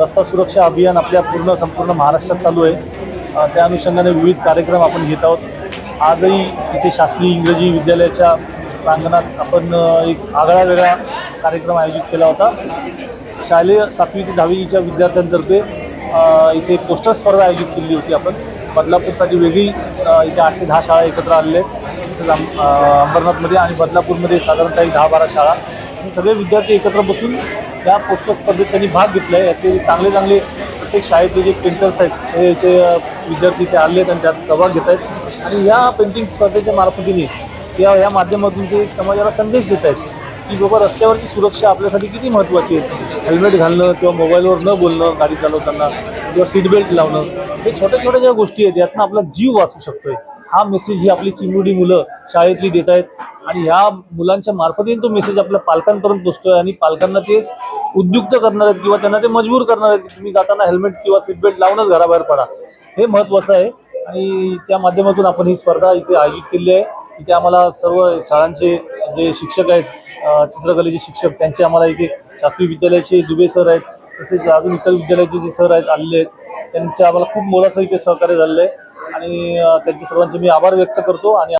रस्ता सुरक्षा अभियान आपल्या पूर्ण संपूर्ण महाराष्ट्रात चालू आहे. त्या अनुषंगाने विविध कार्यक्रम आपण घेत आहोत. आजही इथे शास्त्रीय इंग्रजी विद्यालयाच्या प्रांगणात आपण एक आगळा वेगळा कार्यक्रम आयोजित केला होता. शालेय सातवी ते दहावीच्या विद्यार्थ्यांतर्फे इथे पोस्टर स्पर्धा आयोजित केली होती आपण. बदलापूरसाठी वेगळी इथे आठ ते दहा शाळा एकत्र आलेल्या आहेत. तसेच अंब- अंबरनाथमध्ये आणि बदलापूरमध्ये साधारणतः एक दहा बारा शाळा. हे सगळे विद्यार्थी एकत्र बसून त्या पोस्टर स्पर्धेत त्यांनी भाग घेतला आहे याचे चांगले चांगले प्रत्येक शाळेतले जे पेंटर्स आहेत हे ते विद्यार्थी ते आले आहेत आणि त्यात सहभाग घेत आहेत. आणि या पेंटिंग स्पर्धेच्या मार्फतीने या या माध्यमातून ते एक समाजाला संदेश देत आहेत की बाबा रस्त्यावरची सुरक्षा आपल्यासाठी किती महत्त्वाची आहे. हेल्मेट घालणं किंवा मोबाईलवर न बोलणं गाडी चालवताना किंवा सीट बेल्ट लावणं हे छोट्या छोट्या ज्या गोष्टी आहेत यातनं आपला जीव वाचू शकतोय. हा मेसेज ही आपली चिमुडी मुलं शाळेतली देत आहेत. आणि ह्या मुलांच्या मार्फतीने तो मेसेज आपल्या पालकांपर्यंत पोचतोय आणि पालकांना ते उद्युक्त करणार आहेत किंवा त्यांना ते मजबूर करणार आहेत की तुम्ही जाताना हेल्मेट किंवा सीटबेल्ट लावूनच घराबाहेर पडा. हे महत्त्वाचं आहे. आणि त्या माध्यमातून आपण ही स्पर्धा इथे आयोजित केली आहे. इथे आम्हाला सर्व शाळांचे जे शिक्षक आहेत चित्रकलेचे शिक्षक त्यांचे आम्हाला इथे शास्त्री विद्यालयाचे दुबे सर आहेत तसेच अजून इतर विद्यालयाचे जे सर आहेत आलेले आहेत त्यांचे आम्हाला खूप मोलाचं इथे सहकार्य झालेलं आहे. आणि त्यांचे सर्वांचे मी आभार व्यक्त करतो आणि